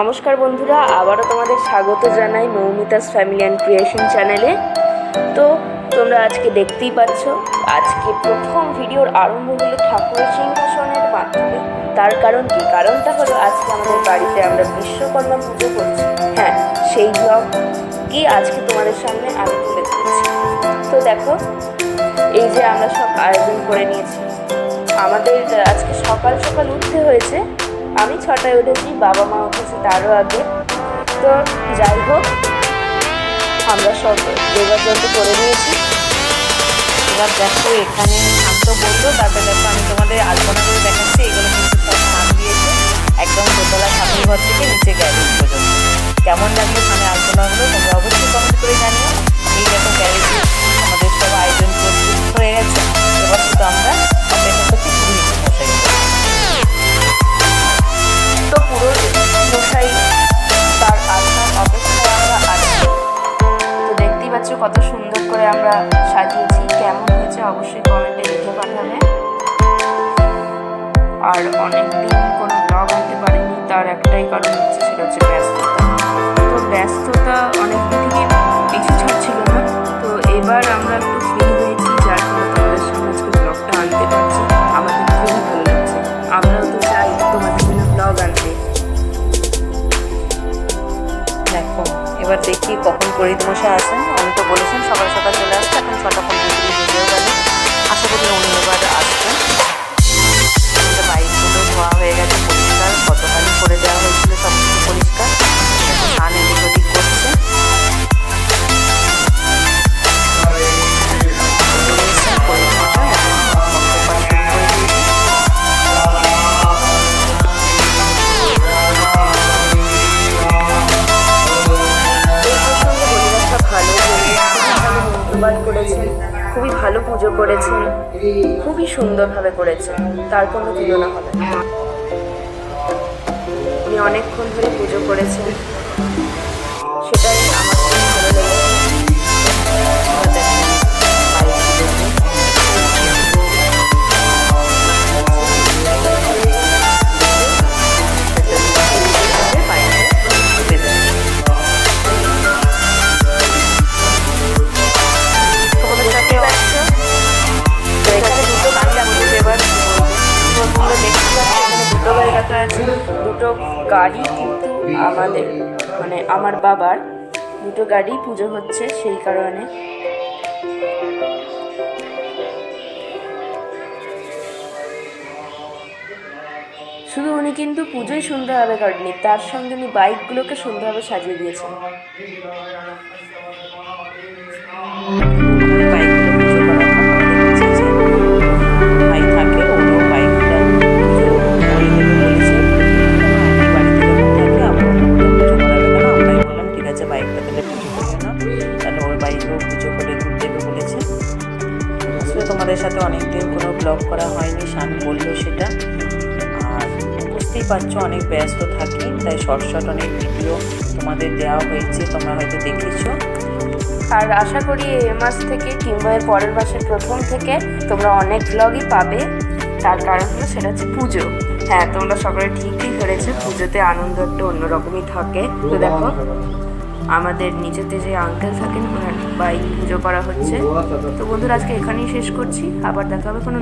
নমস্কার বন্ধুরা, আবারও তোমাদের স্বাগত জানাই মৌমিতাস ফ্যামিলি অ্যান্ড ক্রিয়েশন চ্যানেলে তো তোমরা আজকে দেখতেই পাচ্ছ, আজকে প্রথম ভিডিওর আরম্ভ হলো ঠাকুরের সিংহাসনের মাধ্যমে। তার কারণ কি? কারণটা হলো আজকে আমাদের বাড়িতে আমরা বিশ্বকর্মা পুজো করছি। হ্যাঁ সেই ব্লগ কি আজকে তোমাদের সামনে আমি তুলে ধরেছি। তো দেখো, এই যে আমরা সব আয়োজন করে নিয়েছি। আমাদের আজকে সকাল সকাল উঠতে হয়েছে। আমি ছটায় উঠেছি, বাবা মা উঠেছে তারও আগে। তো যাই হোক, আমরা সব যোগাযোগ করে নিয়েছি। এবার দেখো এখানে শান্ত বলল তাতে দেখো আমি তোমাদের আলপনা করে দেখাচ্ছি, এগুলো কিন্তু সব দিয়েছে। একদম দোতলা ঠাকুর ঘর থেকে নিচে গেছে। পর্যন্ত কেমন লাগল কত সুন্দর করে আমরা সাজিয়েছি, কেমন হয়েছে অবশ্যই কমেন্টে লিখে পাঠাবে। আর অনেক দিন কোনো ব্লগ আনতে পারিনি, তার একটাই কারণ হচ্ছে সেটা হচ্ছে ব্যস্ততা। তো ব্যস্ততা অনেক দিন থেকে পিছু ছাড়ছিল না। তো এবার আমরা একটু ফ্রি হয়েছি এবার দেখি কখন পুরোহিত মশাই আসেন। উনি তো বলেছেন সকাল সকাল চলে আসছে মন্ত্রপাঠ করেছেন, খুবই ভালো পুজো করেছেন, খুবই সুন্দরভাবে করেছেন, তার কোনো তুলনা হবে উনি অনেকক্ষণ ধরে পুজো করেছেন, সেটাই আমার আছে, দুটো গাড়ি কিন্তু আমাদের মানে আমার বাবার দুটো গাড়ি পুজো হচ্ছে সেই কারণে। শুধু উনি কিন্তু পুজোই সুন্দরভাবে করেননি তার সঙ্গে উনি বাইকগুলোকে সুন্দরভাবে সাজিয়ে দিয়েছেন। পুজো করে দেবে বলেছে আসলে তোমাদের সাথে অনেকদিন কোনো ব্লগ করা হয়নি, শান বলল সেটা। আর বুঝতেই পারছ অনেক ব্যস্ত থাকি, তাই শর্ট শর্ট অনেক ভিডিও তোমাদের দেওয়া হয়েছে, তোমরা হয়তো দেখেছ। আর আশা করি এ মাস থেকে কিংবা এর পরের মাসের প্রথম থেকে তোমরা অনেক ব্লগই পাবে। তার কারণ হলো সেটা হচ্ছে পুজো। হ্যাঁ তোমরা সকলে ঠিকই ধরেছে, পুজোতে আনন্দ একটা অন্যরকমই থাকে। তো দেখো আমাদের নিচেতে যে আঙ্কেল থাকেন, ওনার বাইক পুজো করা হচ্ছে। তো বন্ধুরা, আজকে এখানেই শেষ করছি। আবার দেখা হবে কোনো